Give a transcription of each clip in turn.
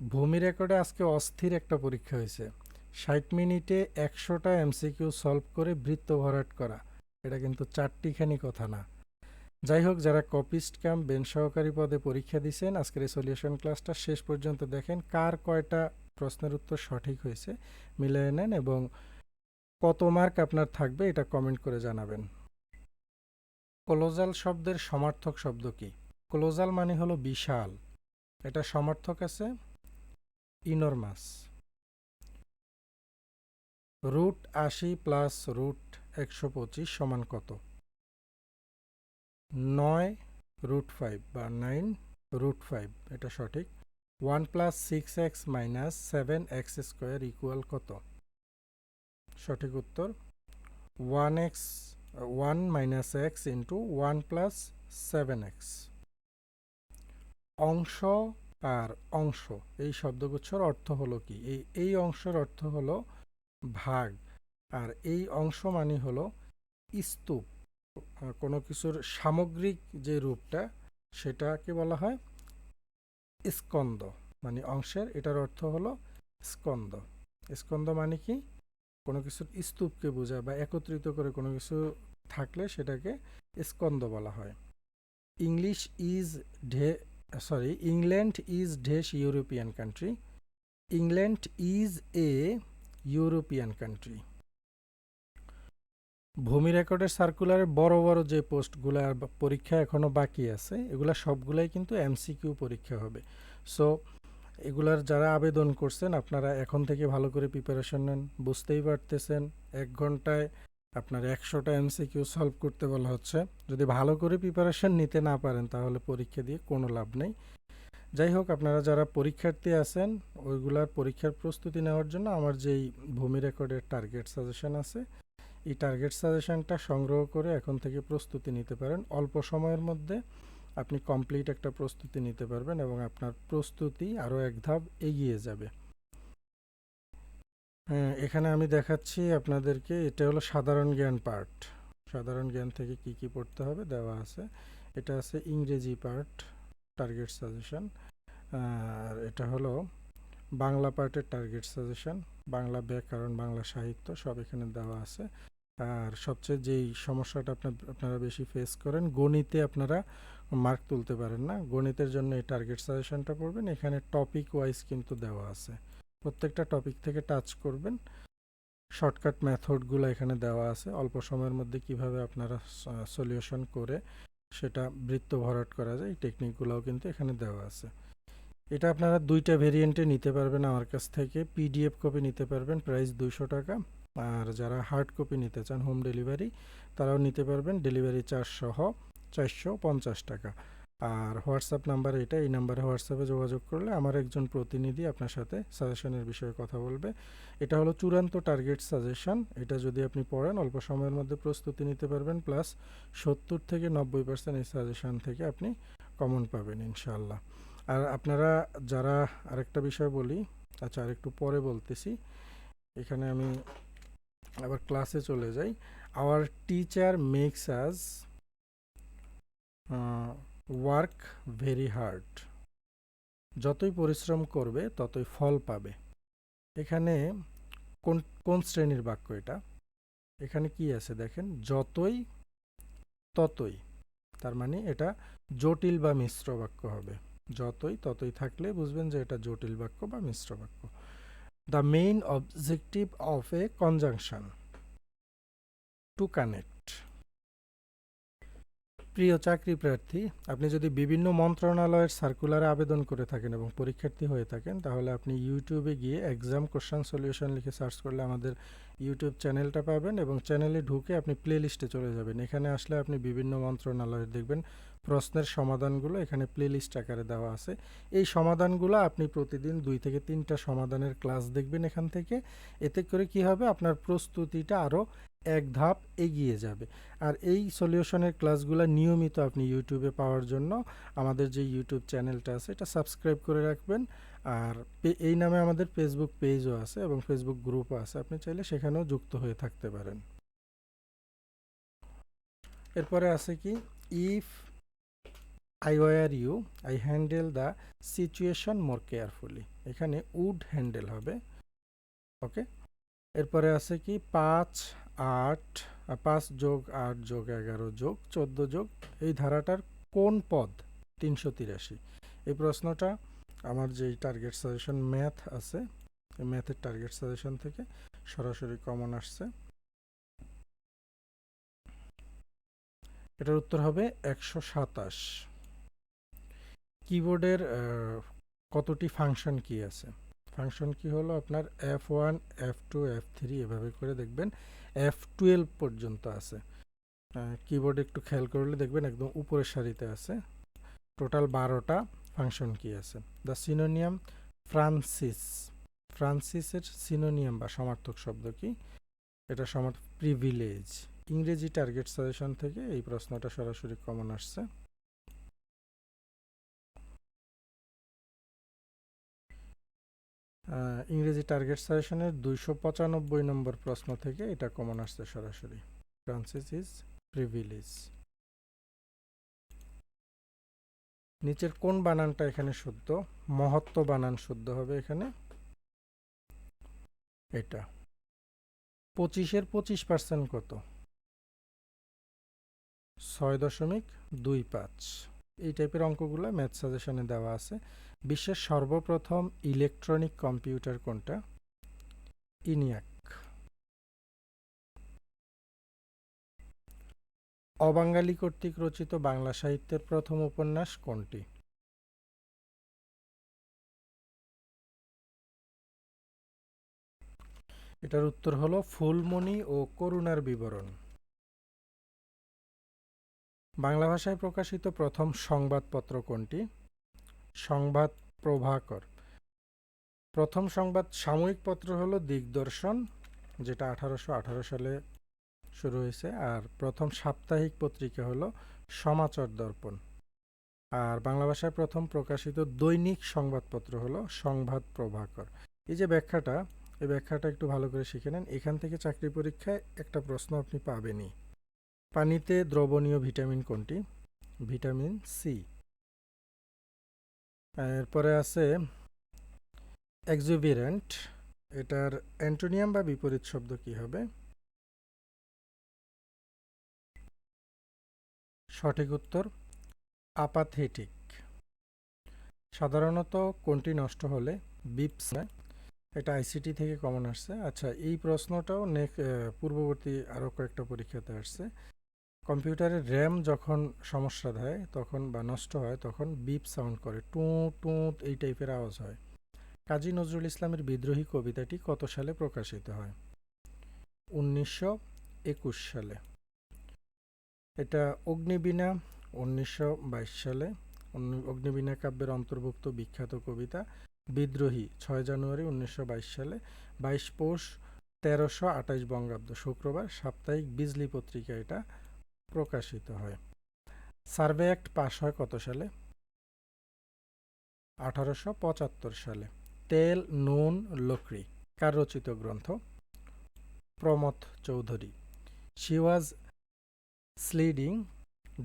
ভূমি রেকর্ডে আজকে অস্থির একটা পরীক্ষা হয়েছে। ষাট মিনিটে একশোটা এমসিকিউ সলভ করে বৃত্ত ভরাট করা। এটা কিন্তু চারটিখানি কথা না। যাই হোক, যারা কপিস্ট কাম বেন সহকারী পদে পরীক্ষা দিয়েছেন আজকের এই সলিউশন ক্লাসটা শেষ পর্যন্ত দেখেন কার কয়টা প্রশ্নের উত্তর সঠিক হয়েছে, মিলিয়ে নেন এবং কত মার্ক আপনার থাকবে এটা কমেন্ট করে জানাবেন। ক্লোজাল শব্দের সমার্থক শব্দ কি? ক্লোজাল মানে হলো বিশাল। এটা সমার্থক আছে ইনরমাস। রুট আশি প্লাস রুট একশো পঁচিশ সমান কত? নয় রুট ফাইভ বা নাইন রুট ফাইভ, এটা সঠিক। One plus six x minus seven x square equal কত? সঠিক উত্তর, one x, one minus x into one plus seven x. অংশ আর অংশ। এই শব্দগুচ্ছর অর্থ হলো কি? এই এই অংশের অর্থ হলো ভাগ। আর এই অংশ মানে হলো স্তূপ। কোনো কিছুর সামগ্রিক যে রূপটা, সেটাকে বলা হয় স্কন্দ। মানে অংশের, এটার অর্থ হলো স্কন্দ। স্কন্দ মানে কি? কোনো কিছুর স্তূপকে বোঝায় বা একত্রিত করে কোনো কিছু থাকলে সেটাকে স্কন্দ বলা হয়। English is dash sorry England is dash European country England is a European country ভূমি রেকর্ডের সার্কুলারের বড় বড় যে পোস্টগুলো পরীক্ষা এখনও বাকি আছে, এগুলা সবগুলাই কিন্তু এমসিকিউ পরীক্ষা হবে। সো এগুলার যারা আবেদন করছেন, আপনারা এখন থেকে ভালো করে প্রিপারেশন নেন। বুঝতেই পারতেছেন, এক ঘন্টায় আপনার একশোটা এমসিকিউ সলভ করতে বলা হচ্ছে। যদি ভালো করে প্রিপারেশন নিতে না পারেন, তাহলে পরীক্ষা দিয়ে কোনো লাভ নেই। যাই হোক, আপনারা যারা পরীক্ষার্থী আছেন, ওইগুলার পরীক্ষার প্রস্তুতি নেওয়ার জন্য আমার যেই ভূমি রেকর্ডের টার্গেট সাজেশন আছে, এই টার্গেট সাজেশনটা সংগ্রহ করে এখন থেকে প্রস্তুতি নিতে পারেন। অল্প সময়ের মধ্যে আপনি কমপ্লিট একটা প্রস্তুতি নিতে পারবেন এবং আপনার প্রস্তুতি আরও এক ধাপ এগিয়ে যাবে। এখানে আমি দেখাচ্ছি আপনাদেরকে, এটা হলো সাধারণ জ্ঞান পার্ট সাধারণ জ্ঞান থেকে কি কি পড়তে হবে দেওয়া আছে। এটা আছে ইংরেজি পার্ট টার্গেট সাজেশন আর এটা হলো বাংলা পার্টের টার্গেট সাজেশন বাংলা ব্যাকরণ, বাংলা সাহিত্য, সব এখানে দেওয়া আছে। আর সবচেয়ে যেই সমস্যাটা আপনার, আপনারা বেশি ফেস করেন, গণিতে আপনারা মার্ক তুলতে পারেন না। গণিতের জন্য এই টার্গেট সাজেশনটা পড়বেন, এখানে টপিক ওয়াইজ কিন্তু দেওয়া আছে। প্রত্যেকটা টপিক থেকে টাচ করবেন। শর্টকাট মেথডগুলো এখানে দেওয়া আছে। অল্প সময়ের মধ্যে কীভাবে আপনারা সলিউশন করে সেটা বৃত্ত ভরাট করা যায়, এই টেকনিকগুলোও কিন্তু এখানে দেওয়া আছে। এটা আপনারা দুইটা ভেরিয়েন্টে নিতে পারবেন আমার কাছ থেকে। পিডিএফ কপি নিতে পারবেন প্রাইস দুইশো টাকা। আর যারা হার্ড কপি নিতে চান হোম ডেলিভারি তারাও নিতে পারবেন। ডেলিভারি চার্জ সহ চারশো পঞ্চাশ টাকা। আর হোয়াটসঅ্যাপ নাম্বার এটা এই নাম্বারে হোয়াটসঅ্যাপে যোগাযোগ করলে আমার একজন প্রতিনিধি আপনার সাথে সাজেশনের বিষয়ে কথা বলবে। এটা হলো চূড়ান্ত টার্গেট সাজেশন এটা যদি আপনি পড়েন, অল্প সময়ের মধ্যে প্রস্তুতি নিতে পারবেন প্লাস সত্তর থেকে নব্বই পার্সেন্ট এই সাজেশন থেকে আপনি কমন পাবেন, ইনশাআল্লাহ। আর আপনারা যারা আরেকটা বিষয় বলি আচ্ছা আরেকটু পরে বলতেছি। এখানে আমি আবার ক্লাসে চলে যাই। Our teacher makes us work very hard. যতই পরিশ্রম করবে, ততই ফল পাবে। এখানে কোন কোন শ্রেণির বাক্য এটা? এখানে কি আছে দেখেন? যতই, ততই। তার মানে এটা জটিল বা মিশ্র বাক্য হবে। যতই, ততই থাকলে বুঝবেন যে এটা জটিল বাক্য বা মিশ্র বাক্য। The main objective of a conjunction to connect প্রিয় চাকরি প্রার্থী, আপনি যদি বিভিন্ন মন্ত্রণালয়ের সার্কুলারে আবেদন করে থাকেন এবং পরীক্ষার্থী হয়ে থাকেন, তাহলে আপনি ইউটিউবে গিয়ে এক্সাম কোশ্চান সলিউশন লিখে সার্চ করলে আমাদের ইউটিউব চ্যানেলটা পাবেন এবং চ্যানেলে ঢুকে আপনি প্লে লিস্টে চলে যাবেন। এখানে আসলে আপনি বিভিন্ন মন্ত্রণালয়ের দেখবেন, প্রশ্নের সমাধানগুলো এখানে প্লে লিস্ট আকারে দেওয়া আছে। এই সমাধানগুলো আপনি প্রতিদিন দুই থেকে তিনটা সমাধানের ক্লাস দেখবেন এখান থেকে। এতে করে কি হবে? আপনার প্রস্তুতিটা আরও এক ধাপ এগিয়ে যাবে। আর এই সলিউশনের ক্লাসগুলো নিয়মিত আপনি ইউটিউবে পাওয়ার জন্য আমাদের যে ইউটিউব চ্যানেলটা আছে, এটা সাবস্ক্রাইব করে রাখবেন। আর এই নামে আমাদের ফেসবুক পেজও আছে এবং ফেসবুক গ্রুপও আছে। আপনি চাইলে সেখানেও যুক্ত হয়ে থাকতে পারেন। এরপরে আছে কি? If I were you I handle the situation more carefully এখানে উড হ্যান্ডেল হবে। ওকে এরপরে আছে কি? পাঁচ আট পাঁচ যোগ আট যোগ এগারো যোগ চোদ্দ যোগ, এই ধারাটার কোন পদ? তিনশো তিরাশি। এই প্রশ্নটা আমার যেই টার্গেট সাজেশন ম্যাথ আছে ম্যাথের টার্গেট সাজেশন থেকে সরাসরি কমন আসছে। এটার উত্তর হবে একশো সাতাশ। কিবোর্ডের কতটি ফাংশন কি আছে? ফাংশন কি হলো আপনার F one F two F three এভাবে করে দেখবেন। এফ টুয়েলভ পর্যন্ত আছে। কিবোর্ড একটু খেয়াল করলে দেখবেন একদম উপরের সারিতে আছে। টোটাল বারোটা ফাংশন কি আছে। দ্য সিনোনিয়াম ফ্রান্সিস ফ্রান্সিসের সিনোনিয়াম বা সমার্থক শব্দ কি? এটা সমার্থক প্রিভিলেজ ইংরেজি টার্গেট সাজেশন থেকে এই প্রশ্নটা সরাসরি কমন আসছে। ইংরেজি টার্গেট সাজেশনের দুইশো পঁচানব্বই নম্বর প্রশ্ন থেকে এটা কমন আসছে সরাসরি। ফ্রান্সিস ইজ প্রিভিলেজ নিচের কোন বানানটা এখানে শুদ্ধ? মহত্ব বানান শুদ্ধ হবে এখানে। এটা। পঁচিশের পঁচিশ পার্সেন্ট কত? ছয় দশমিক দুই পাঁচ। এই টাইপের অঙ্কগুলো ম্যাথ সাজেশনে দেওয়া আছে। বিশ্বের সর্বপ্রথম ইলেকট্রনিক কম্পিউটার কোনটা? ইনিয়াক। অবাঙ্গালি কর্তৃক রচিত বাংলা সাহিত্যের প্রথম উপন্যাস কোনটি? এটার উত্তর হলো ফুলমণি ও করুণার বিবরণ। বাংলা ভাষায় প্রকাশিত প্রথম সংবাদপত্র কোনটি? সংবাদ প্রভাকর। প্রথম সংবাদ সাময়িক পত্র হলো দিগদর্শন, যেটা আঠারোশো আঠারো সালে শুরু হয়েছে, আর প্রথম সাপ্তাহিক পত্রিকা হলো সমাচার দর্পণ। আর বাংলা ভাষায় প্রথম প্রকাশিত দৈনিক সংবাদপত্র হলো সংবাদ প্রভাকর। এই যে ব্যাখ্যাটা, এই ব্যাখ্যাটা একটু ভালো করে শিখে নেন। এখান থেকে চাকরি পরীক্ষায় একটা প্রশ্ন আপনি পাবেনই। পানিতে দ্রবণীয় ভিটামিন কোনটি? Vitamin C. এরপরে আছে এক্সুবিরেন্ট এটার অ্যান্টোনিয়াম বা বিপরীত শব্দ কি হবে? সঠিক উত্তর আপাথেটিক সাধারণত কোনটি নষ্ট হলে? বিপস এটা আইসিটি থেকে কমন আসছে। আচ্ছা এই প্রশ্নটাও নেক পূর্ববর্তী আরও কয়েকটা পরীক্ষাতে আসছে। কম্পিউটারের র্যাম যখন সমস্যা দেয় তখন বা নষ্ট হয়, তখন বিপ সাউন্ড করে টু টু এই টাইপের আওয়াজ হয়। কাজী নজরুল ইসলামের বিদ্রোহী কবিতাটি কত সালে প্রকাশিত হয়? উনিশশো একুশ সালে। এটা অগ্নিবীণা উনিশশো বাইশ সালে। অগ্নিবীণা কাব্যের অন্তর্ভুক্ত বিখ্যাত কবিতা বিদ্রোহী, ছয় জানুয়ারি উনিশশো বাইশ সালে। বাইশ পৌষ তেরোশো আঠাইশ বঙ্গাব্দ, শুক্রবার সাপ্তাহিক বিজলি পত্রিকা এটা। প্রকাশিত হয়। সার্ভে অ্যাক্ট পাশ হয় কত সালে? আঠারোশো পঁচাত্তর সালে। তেল, নুন, লকড়ি কার রচিত গ্রন্থ। Pramatha Chowdhury. She was sliding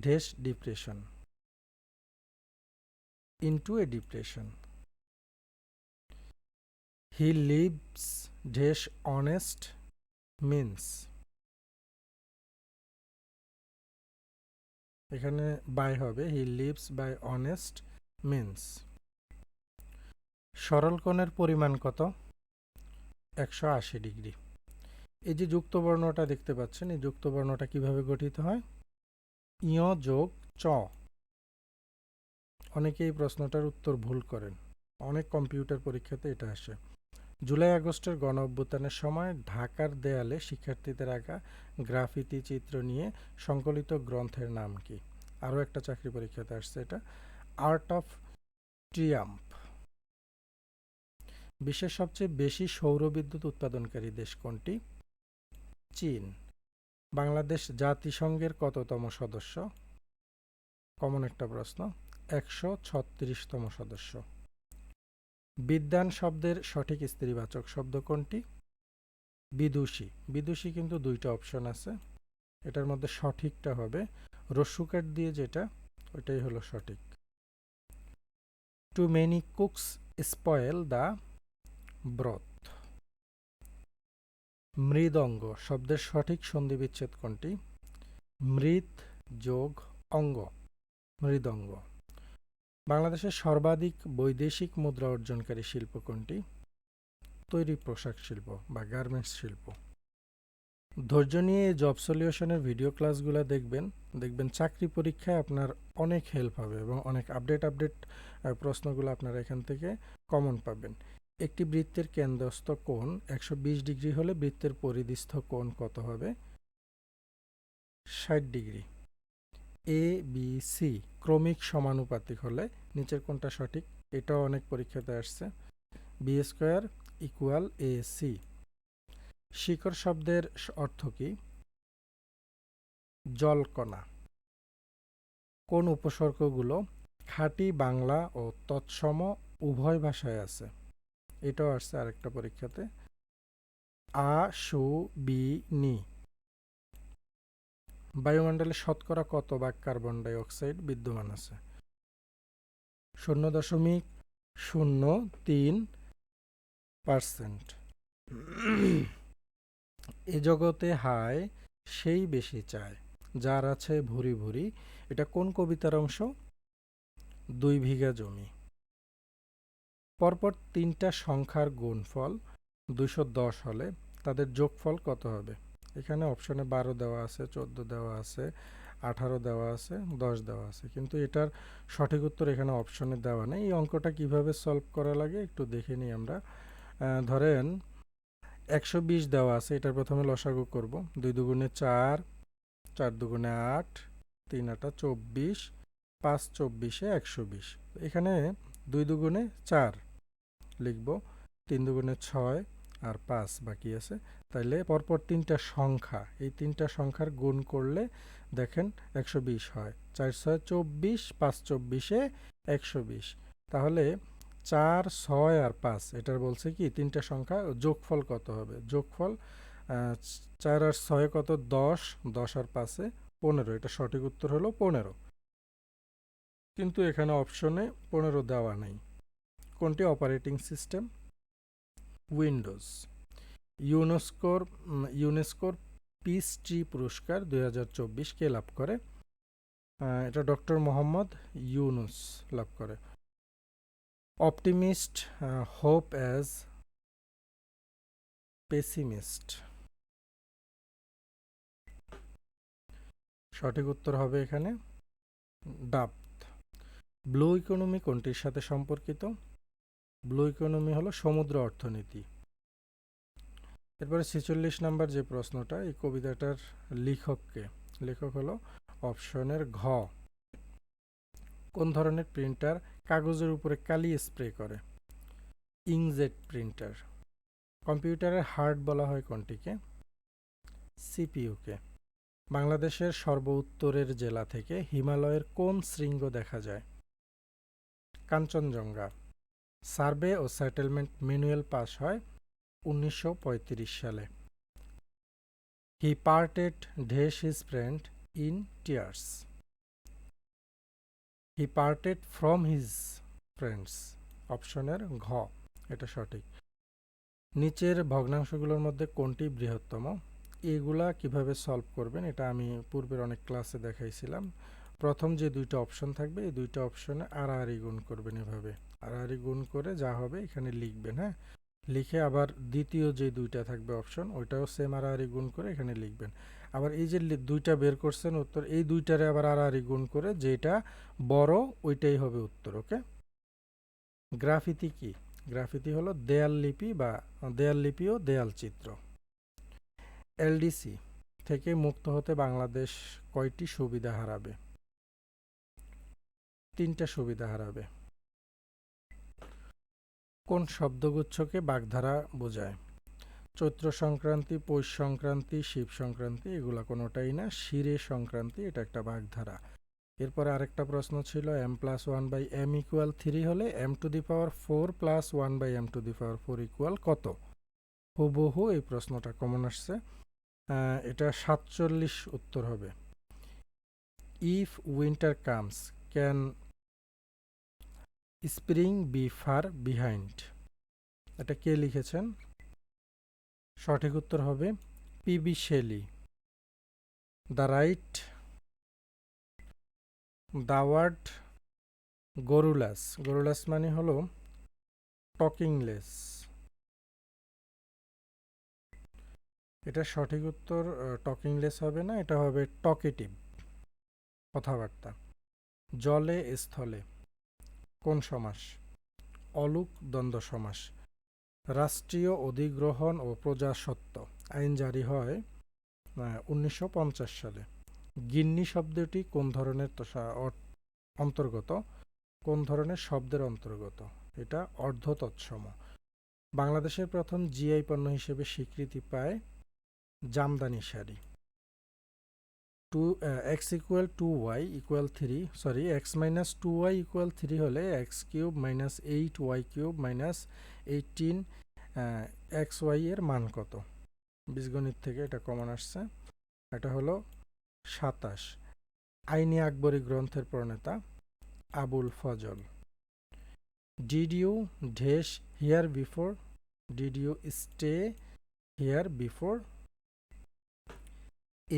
dash depression into a depression he lives dash honest means এখানে বাই হবে he lives by honest means সরল কোণের পরিমাণ কত? একশো আশি ডিগ্রি। এই যে যুক্ত বর্ণটা দেখতে পাচ্ছেন, এই যুক্ত বর্ণটা কীভাবে গঠিত হয়? ইয় যোগ চ। অনেকে এই প্রশ্নটার উত্তর ভুল করেন। অনেক কম্পিউটার পরীক্ষাতে এটা আসে। জুলাই আগস্টের গণ অভ্যুত্থানের সময় ঢাকার দেয়ালে শিক্ষার্থীদের আঁকা গ্রাফিতি চিত্র নিয়ে সংকলিত গ্রন্থের নাম কি? আরও একটা চাকরি পরীক্ষাতে আসছে এটা। আর্ট অফ ট্রিয়াম্প বিশ্বের সবচেয়ে বেশি সৌর বিদ্যুৎ উৎপাদনকারী দেশ কোনটি? চীন। বাংলাদেশ জাতিসংঘের কততম সদস্য? কমন একটা প্রশ্ন। একশো ছত্রিশতম সদস্য। বিদ্যান শব্দের সঠিক স্ত্রীবাচক শব্দ কোনটি? বিদুষী। বিদুষী কিন্তু দুইটা অপশন আছে। এটার মধ্যে সঠিকটা হবে। রস্যুকার দিয়ে যেটা, ওইটাই হলো সঠিক। Too many cooks spoil the broth মৃদঙ্গ শব্দের সঠিক সন্ধি বিচ্ছেদ কোনটি? মৃত যোগ অঙ্গ। মৃদঙ্গ। বাংলাদেশের সর্বাধিক বৈদেশিক মুদ্রা অর্জনকারী শিল্প কোনটি? তৈরি পোশাক শিল্প বা গার্মেন্টস শিল্প। ধৈর্য নিয়ে জব সলিউশনের ভিডিও ক্লাসগুলো দেখবেন। দেখবেন চাকরি পরীক্ষায় আপনার অনেক হেল্প হবে এবং অনেক আপডেট আপডেট প্রশ্নগুলো আপনারা এখান থেকে কমন পাবেন। একটি বৃত্তের কেন্দ্রস্থ কোণ একশো বিশ ডিগ্রি হলে বৃত্তের পরিধিস্থ কোণ কত হবে? ষাট ডিগ্রি। এ বি সি ক্রমিক সমানুপাতিক হলে নিচের কোনটা সঠিক? এটাও অনেক পরীক্ষাতে আসছে। B square equal A C শিকড় শব্দের অর্থ কি? জলকণা। কোন উপসর্গগুলো খাঁটি বাংলা ও তৎসম উভয় ভাষায় আছে? এটাও আসছে আরেকটা পরীক্ষাতে। আ, সু, বি, নি বায়ুমণ্ডলে শতকরা কত ভাগ কার্বন ডাই অক্সাইড বিদ্যমান আছে? শূন্য দশমিক শূন্য তিন পার্সেন্ট। এ জগতে হায়, সেই বেশি চায়, যার আছে ভুরি ভুরি। এটা কোন কবিতার অংশ? দুই বিঘা জমি। পরপর তিনটা সংখ্যার গুণফল দুশো দশ হলে তাদের যোগফল কত হবে? এখানে অপশনে বারো দেওয়া আছে, চোদ্দ দেওয়া আছে, আঠারো দেওয়া আছে, দশ দেওয়া আছে। কিন্তু এটার সঠিক উত্তর এখানে অপশনে দেওয়া নেই। এই অঙ্কটা কীভাবে সলভ করা লাগে একটু দেখে নিই আমরা। ধরেন একশো বিশ দেওয়া আছে, এটার প্রথমে লসাগু করব। দুই দুগুণে চার চার দুগুণে আট, তিন আটা চব্বিশ, পাঁচ চব্বিশে একশো বিশ। এখানে দুই দুগুণে চার লিখব, তিন দুগুণে ছয় আর পাঁচ বাকি আছে। তাইলে পরপর তিনটা সংখ্যা, এই তিনটা সংখ্যার গুণ করলে দেখেন একশো বিশ হয়। চার ছয় চব্বিশ পাঁচ চব্বিশে একশো বিশ। তাহলে চার, ছয় আর পাঁচ, এটার বলছে কি, তিনটা সংখ্যা যোগফল কত হবে? যোগফল চার আর ছয় কত? দশ দশ আর পাঁচে পনেরো। এটা সঠিক উত্তর হলো পনেরো। কিন্তু এখানে অপশনে পনেরো দেওয়া নেই। কোনটি? Operating system Windows. ইউনেস্কোর ইউনেস্কোর পিস ট্রি পুরস্কার দুই হাজার চব্বিশ কে লাভ করে। এটা ডক্টর মোহাম্মদ ইউনুস লাভ করে। Optimist hope as pessimist. সঠিক উত্তর হবে এখানে ডাবথ ব্লু ইকোনমি কোনটির সাথে সম্পর্কিত? ব্লু ইকোনমি হলো সমুদ্র অর্থনীতি। এরপরে ছেচল্লিশ নাম্বার যে প্রশ্নটা, এই কবিতাটার লেখককে। লেখক হলো অপশনের ঘ। কোন ধরনের প্রিন্টার কাগজের উপরে কালি স্প্রে করে? Inkjet printer. কম্পিউটারের হার্ড বলা হয় কোনটিকে? সিপিইউকে। বাংলাদেশের সর্ব উত্তরের জেলা থেকে হিমালয়ের কোন শৃঙ্গ দেখা যায়? কাঞ্চনজঙ্ঘা। সার্ভে ও সেটেলমেন্ট ম্যানুয়াল পাস হয় উনিশশো পঁয়ত্রিশ সালে। He parted dash his friend in tears he parted from his friends অপশনের ঘ, এটা সঠিক। নিচের ভগ্নাংশগুলোর মধ্যে কোনটি বৃহত্তম? এগুলা কীভাবে সলভ করবেন, এটা আমি পূর্বের অনেক ক্লাসে দেখাইছিলাম। প্রথম যে দুইটা অপশন থাকবে, এই দুইটা অপশনে আড়াআড়ি গুণ করবেন এভাবে। আড়াআড়ি গুণ করে যা হবে এখানে লিখবেন হ্যাঁ? লিখে আবার দ্বিতীয় যে দুইটা থাকবে অপশন ওইটাও সেম আড়াআড়ি গুণ করে এখানে লিখবেন। আবার এই যে দুইটা বের করছেন উত্তর, এই দুইটারে আবার আড়াআড়ি গুণ করে যেটা বড় ওইটাই হবে উত্তর, ওকে? গ্রাফিতি কি? গ্রাফিতি হলো দেয়াল লিপি বা দেয়াল লিপি ও দেয়াল চিত্র। এলডিসি থেকে মুক্ত হতে বাংলাদেশ কয়টি সুবিধা হারাবে? তিনটা সুবিধা হারাবে। কোন শব্দগুচ্ছকে বাগধারা বোঝায়? চৈত্র সংক্রান্তি পৌষ সংক্রান্তি শিব সংক্রান্তি এগুলো কোনোটাই না। শিরে সংক্রান্তি এটা একটা বাগধারা। এরপরে আরেকটা প্রশ্ন ছিল M plus one by M equal three হলে M to the power four plus one by M to the power four equal কত? হুবহু এই প্রশ্নটা কমন আসছে। এটা সাতচল্লিশ উত্তর হবে। If winter comes can spring be far behind. এটা কে লিখেছেন? সঠিক উত্তর হবে PB Shelley. The right toward garrulous. Garrulous মানে হলো টকিংলেস। এটা সঠিক উত্তর টকিংলেস হবে না, এটা হবে টকেটিভ কথাবার্তা। জলে, স্থলে। কোন সমাস? অলুক দ্বন্দ্ব সমাস। রাষ্ট্রীয় অধিগ্রহণ ও প্রজাসত্ব আইন জারি হয় উনিশশো পঞ্চাশ সালে। গিন্নি শব্দটি কোন ধরনের? অন্তর্গত। কোন ধরনের? শব্দের অন্তর্গত। এটা অর্ধ তৎসম বাংলাদেশের প্রথম জিআই পণ্য হিসেবে স্বীকৃতি পায় Jamdani sari. Two x equal two y equal three sorry x minus two y equal three হলে x cube minus eight y cube minus eighteen x y এর মান কত? বীজগণিত থেকে এটা কমন আসছে। এটা হলো সাতাশ। আইনি আকবরী গ্রন্থের প্রণেতা Abul Fazl. Did you dash hear before did you stay here before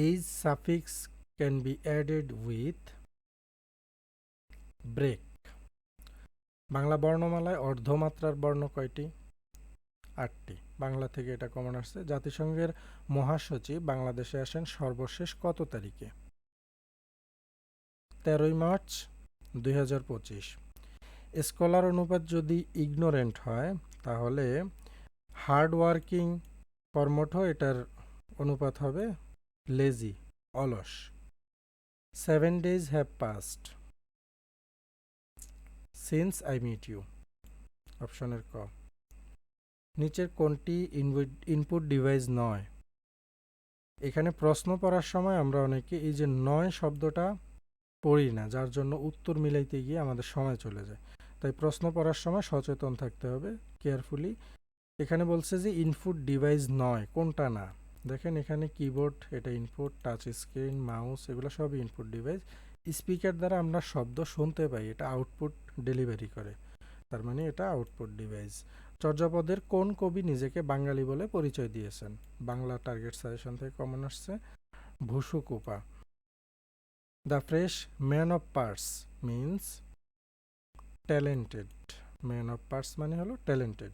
age suffix can be added with break Bangla বর্ণমালায় অর্ধমাত্রার বর্ণ কয়টি? আটটি। বাংলা থেকে এটা কমন আসছে। জাতিসংঘের মহাসচিব বাংলাদেশে আসেন সর্বশেষ কত তারিখে? তেরোই মার্চ দুই হাজার পঁচিশ। স্কলার অনুপাত যদি ইগনোরেন্ট হয়, তাহলে হার্ড ওয়ার্কিং কর্মঠ এটার অনুপাত হবে লেজি অলস। Seven days have passed since I meet you অপশনের ক। নিচের কোনটি ইনপুট ডিভাইস নয়? এখানে প্রশ্ন পড়ার সময় আমরা অনেকে এই যে নয় শব্দটা পড়ি না, যার জন্য উত্তর মিলাইতে গিয়ে আমাদের সময় চলে যায়। তাই প্রশ্ন পড়ার সময় সচেতন থাকতে হবে কেয়ারফুলি এখানে বলছে যে ইনপুট ডিভাইস নয়, কোনটা না? দেখেন এখানে কিবোর্ড এটা ইনপুট টাচ স্ক্রিন মাউস এগুলো সবই ইনপুট ডিভাইস স্পিকার দ্বারা আমরা শব্দ শুনতে পাই, এটা আউটপুট ডেলিভারি করে। তার মানে এটা আউটপুট ডিভাইস চর্যাপদের কোন কবি নিজেকে বাঙালি বলে পরিচয় দিয়েছেন? বাংলা টার্গেট সাজেশন থেকে কমন আসছে। ভুসু কুপা। The fresh man of parts means talented man of parts মানে হলো talented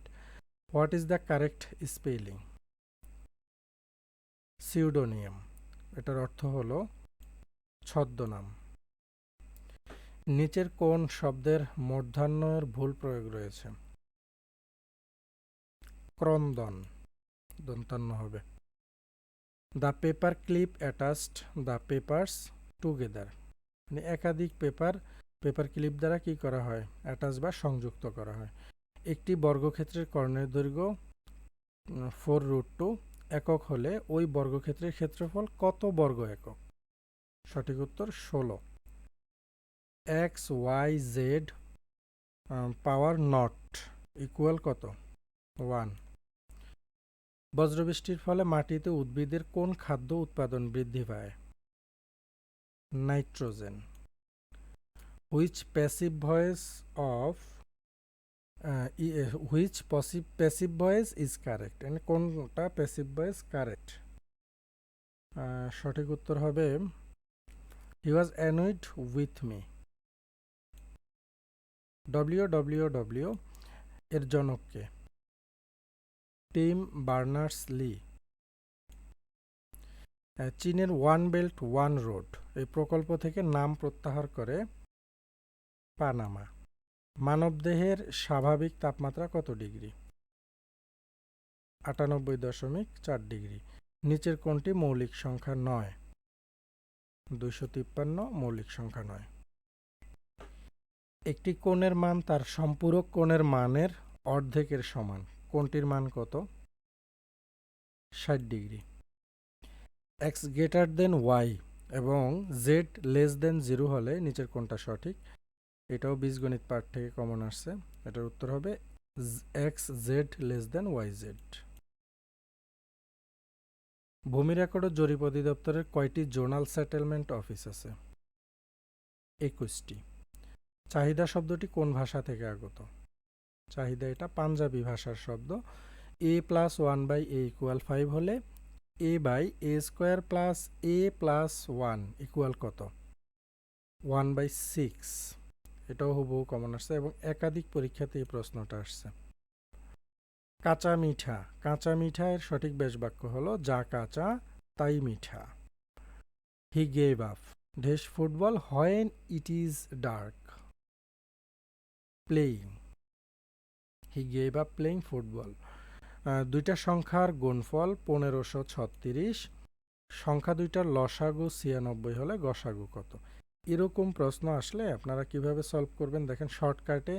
what is the correct spelling pseudonym এটার অর্থ হলো ছদ্মনাম। নিচের কোন শব্দের মূর্ধন্যের ভুল প্রয়োগ রয়েছে? ক্রন্দন, দন্তান্ন হবে। The paper clip attached the papers together মানে একাধিক পেপার পেপার ক্লিপ দ্বারা কি করা হয়? অ্যাটাচ বা সংযুক্ত করা হয়। একটি বর্গক্ষেত্রের কর্ণের দৈর্ঘ্য ফোর রুট টু একক হলে ওই বর্গক্ষেত্রের ক্ষেত্রফল কত বর্গ একক? সঠিক উত্তর ষোলো। X y z power not equal কত? ওয়ান। বজ্রবৃষ্টির ফলে মাটিতে উদ্ভিদের কোন খাদ্য উৎপাদন বৃদ্ধি পায়? Nitrogen. Which passive voice of which passive passive voice is correct and কোনটা প্যাসিভ ভয়েস কারেক্ট সঠিক উত্তর হবে he was annoyed with me W W W এর জনককে। Tim Berners Lee. চীনের ওয়ান বেল্ট, ওয়ান রোড। এই প্রকল্প থেকে নাম প্রত্যাহার করে পানামা। মানবদেহের স্বাভাবিক তাপমাত্রা কত ডিগ্রি? আটানব্বই দশমিক চার ডিগ্রি। নিচের কোনটি মৌলিক সংখ্যা নয়। দুইশো তিপ্পান্ন মৌলিক সংখ্যা নয়। একটি কোণের মান তার সম্পূরক কোণের মানের অর্ধেকের সমান। কোনটির মান কত? ষাট degree. X greater than y এবং জেড লেস দেন জিরো হলে নিচের কোনটা সঠিক। এটাও বীজগণিত পার্ট থেকে কমন আসছে। এটার উত্তর হবে x z less than y z ভূমি রেকর্ড ও জরিপ অধিদপ্তরের কয়টি জোনাল সেটেলমেন্ট অফিস আছে? একুশটি। চাহিদা শব্দটি কোন ভাষা থেকে আগত? চাহিদা এটা পাঞ্জাবি ভাষার শব্দ। A plus one by a equal five হলে a by a square plus a plus one equal কত? ওয়ান বাই সিক্স এটাও হুবহু কমন আসছে এবং একাধিক পরীক্ষাতে এই প্রশ্নটা আসছে। কাঁচা মিঠা। কাঁচা মিঠা এর সঠিক বেশ বাক্য হলো যা কাঁচা, তাই মিঠা। He gave up. Dash football when it is dark. Playing. He gave up playing football. দুইটা সংখ্যার গুণফল পনেরোশো ছত্রিশ। সংখ্যা দুইটার লসাগু ছিয়ানব্বই হলে গসাগু কত? এরকম প্রশ্ন আসলে আপনারা কীভাবে সলভ করবেন? দেখেন শর্টকাটে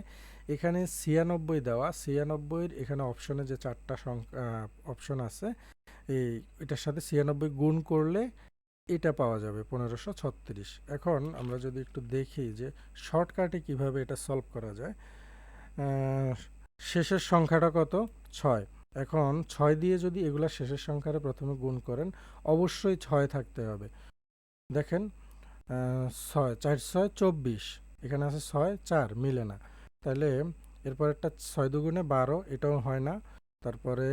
এখানে ছিয়ানব্বই দেওয়া ছিয়ানব্বইয়ের এখানে অপশনে যে চারটা সংখ্যা অপশন আছে, এই এটার সাথে ছিয়ানব্বই গুণ করলে এটা পাওয়া যাবে পনেরোশো ছত্রিশ। এখন আমরা যদি একটু দেখি যে শর্টকাটে কীভাবে এটা সলভ করা যায় শেষের সংখ্যাটা কত? ছয়। এখন ছয় দিয়ে যদি এগুলা শেষের সংখ্যাটা প্রথমে গুণ করেন, অবশ্যই ছয় থাকতে হবে। দেখেন ছয়, চার, ছয়, চব্বিশ। এখানে আছে ছয়, চার, মিলে না। তাহলে এরপর একটা ছয় দুগুণে বারো, এটাও হয় না। তারপরে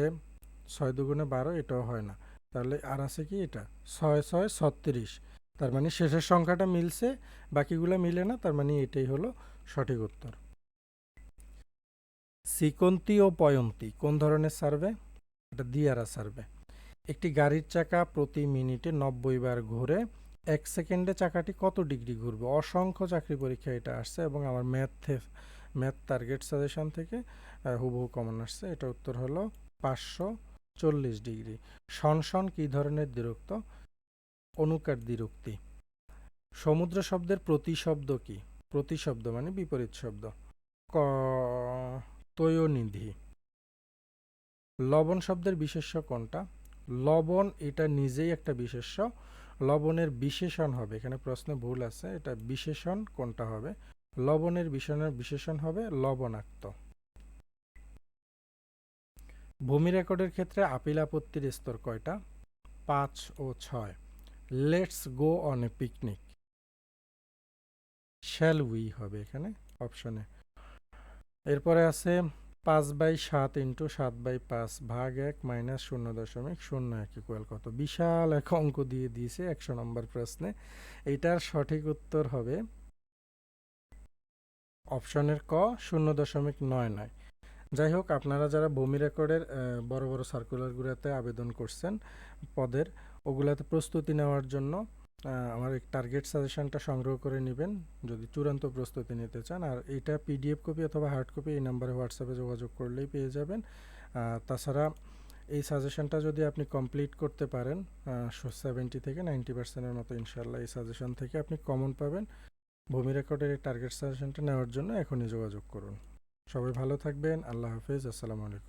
ছয় দুগুণে বারো, এটাও হয় না। তাহলে আর আছে কি এটা? ছয় ছয়, ছত্রিশ। তার মানে শেষের সংখ্যাটা মিলছে, বাকিগুলো মিলে না, তার মানে এটাই হলো সঠিক উত্তর। সিকন্তি ও পয়ন্তি, কোন ধরনের সার্ভে? এটা দিয়ারা সার্ভে। একটি গাড়ির চাকা প্রতি মিনিটে নব্বই বার ঘুরে এক সেকেন্ডে চাকাটি কত ডিগ্রি ঘুরবে? অসংখ্য চাকরি পরীক্ষা এটা আসছে এবং আমার ম্যাথে ম্যাথ টার্গেট সাজেশন থেকে হুবহু কমন আসছে। এটা উত্তর হলো পাঁচশো চল্লিশ ডিগ্রি। শনশন কী ধরনের দ্বিরুক্ত? অনুকার দ্বিরুক্তি। সমুদ্র শব্দের প্রতিশব্দ কি? প্রতিশব্দ মানে বিপরীত শব্দ। ক, তয়োনিধি। লবণ শব্দের বিশেষ্য কোনটা? লবণ এটা নিজেই একটা বিশেষ্য। লবণের বিশেষণ হবে। এখানে প্রশ্নে ভুল আছে। এটা বিশেষণ কোনটা হবে? লবণের বিশেষণের বিশেষণ হবে লবণাক্ত। ভূমি রেকর্ডের ক্ষেত্রে আপিল আপত্তির স্তর কয়টা? পাঁচ ও ছয়। Let's go on a picnic. Shall we হবে এখানে, অপশনে। এরপরে আছে পাঁচ বাই সাত ইন্টু সাত বাই পাঁচ ভাগ এক মাইনাস শূন্য দশমিক শূন্য এক ইকুয়াল কত? বিশাল এক অঙ্ক দিয়ে দিয়েছে একশো নম্বর প্রশ্নে। এইটার সঠিক উত্তর হবে অপশনের ক, শূন্য দশমিক নয় নয়। যাই হোক, আপনারা যারা ভূমি রেকর্ডের বড় বড় সার্কুলারগুলোতে আবেদন করছেন, পদের, ওগুলাতে প্রস্তুতি নেওয়ার জন্য আমার টার্গেট সাজেশনটা সংগ্রহ করে নেবেন, যদি চূড়ান্ত প্রস্তুতি নিতে চান। আর এটা পিডিএফ কপি অথবা হার্ড কপি এই নাম্বারে হোয়াটসঅ্যাপে যোগাযোগ করলেই পেয়ে যাবেন। তাছাড়া এই সাজেশনটা যদি আপনি কমপ্লিট করতে পারেন সেভেন্টি থেকে নাইনটি পার্সেন্টের মতো ইনশাল্লাহ এই সাজেশন থেকে আপনি কমন পাবেন। ভূমি রেকর্ডের এই টার্গেট সাজেশনটা নেওয়ার জন্য এখনই যোগাযোগ করুন। সবাই ভালো থাকবেন, আল্লাহ হাফিজ, আসসালামু আলাইকুম।